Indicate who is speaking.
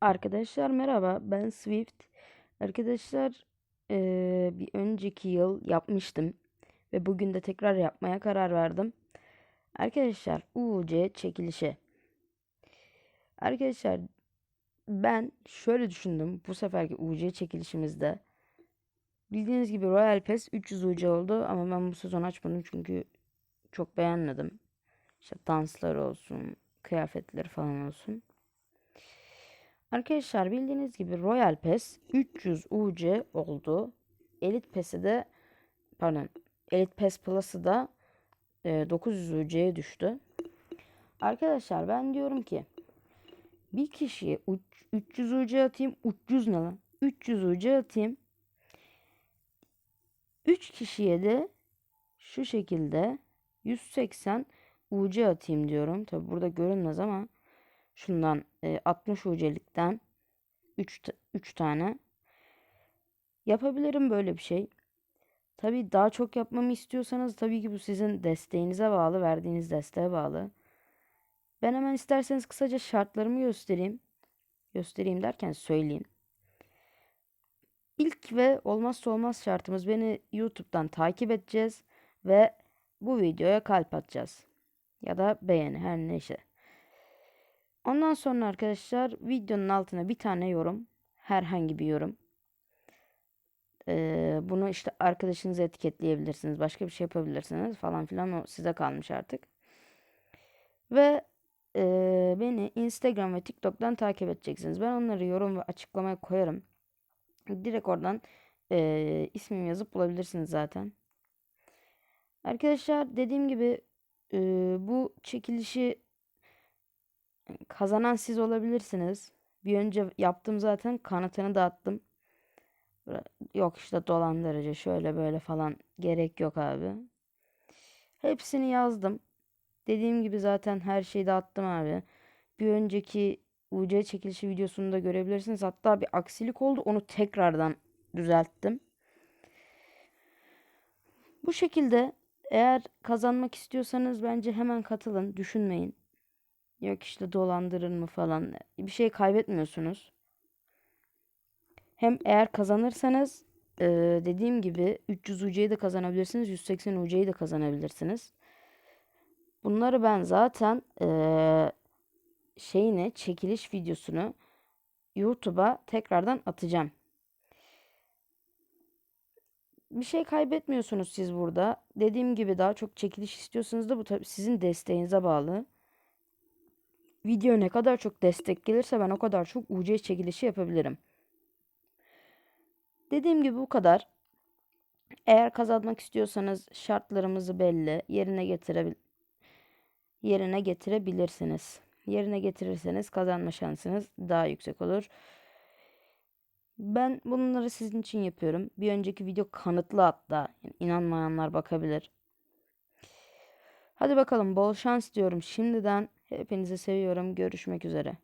Speaker 1: Arkadaşlar merhaba ben Swift. Arkadaşlar eee, bir önceki yıl yapmıştım ve bugün de tekrar yapmaya karar verdim. Arkadaşlar UC çekilişi. Arkadaşlar ben şöyle düşündüm bu seferki UC çekilişimizde. Bildiğiniz gibi Royal Pass 300 UC oldu ama ben bu sezon açmadım çünkü çok beğenmedim. İşte danslar olsun, kıyafetleri falan olsun. Arkadaşlar bildiğiniz gibi Royal Pass 300 UC oldu. Elite Pass'i de pardon Elite Pass Plus'ı da e, 900 UC'ye düştü. Arkadaşlar ben diyorum ki bir kişiye uç- 300 UC atayım. 300 ne lan? 300 UC atayım. 3 kişiye de şu şekilde 180 UC atayım diyorum. Tabi burada görünmez ama şundan e, 60 UC'likten 3 3 tane yapabilirim böyle bir şey. Tabii daha çok yapmamı istiyorsanız tabii ki bu sizin desteğinize bağlı, verdiğiniz desteğe bağlı. Ben hemen isterseniz kısaca şartlarımı göstereyim. Göstereyim derken söyleyeyim. İlk ve olmazsa olmaz şartımız beni YouTube'dan takip edeceğiz ve bu videoya kalp atacağız. Ya da beğeni her neyse. Ondan sonra arkadaşlar videonun altına bir tane yorum. Herhangi bir yorum. Ee, bunu işte arkadaşınızı etiketleyebilirsiniz. Başka bir şey yapabilirsiniz falan filan. O size kalmış artık. Ve e, beni Instagram ve TikTok'tan takip edeceksiniz. Ben onları yorum ve açıklamaya koyarım. Direkt oradan e, ismimi yazıp bulabilirsiniz zaten. Arkadaşlar dediğim gibi e, bu çekilişi kazanan siz olabilirsiniz. Bir önce yaptım zaten kanıtını dağıttım. Yok işte dolandırıcı şöyle böyle falan gerek yok abi. Hepsini yazdım. Dediğim gibi zaten her şeyi dağıttım abi. Bir önceki UC çekilişi videosunu da görebilirsiniz. Hatta bir aksilik oldu. Onu tekrardan düzelttim. Bu şekilde eğer kazanmak istiyorsanız bence hemen katılın. Düşünmeyin. Yok işte dolandırır mı falan. Bir şey kaybetmiyorsunuz. Hem eğer kazanırsanız e, dediğim gibi 300 UC'yi de kazanabilirsiniz. 180 UC'yi de kazanabilirsiniz. Bunları ben zaten e, şeyine çekiliş videosunu YouTube'a tekrardan atacağım. Bir şey kaybetmiyorsunuz siz burada. Dediğim gibi daha çok çekiliş istiyorsanız da bu tabii sizin desteğinize bağlı. Video ne kadar çok destek gelirse ben o kadar çok UC çekilişi yapabilirim. Dediğim gibi bu kadar. Eğer kazanmak istiyorsanız şartlarımızı belli yerine getirebil yerine getirebilirsiniz. Yerine getirirseniz kazanma şansınız daha yüksek olur. Ben bunları sizin için yapıyorum. Bir önceki video kanıtlı hatta. Yani inanmayanlar bakabilir. Hadi bakalım bol şans diyorum şimdiden. Hepinizi seviyorum. Görüşmek üzere.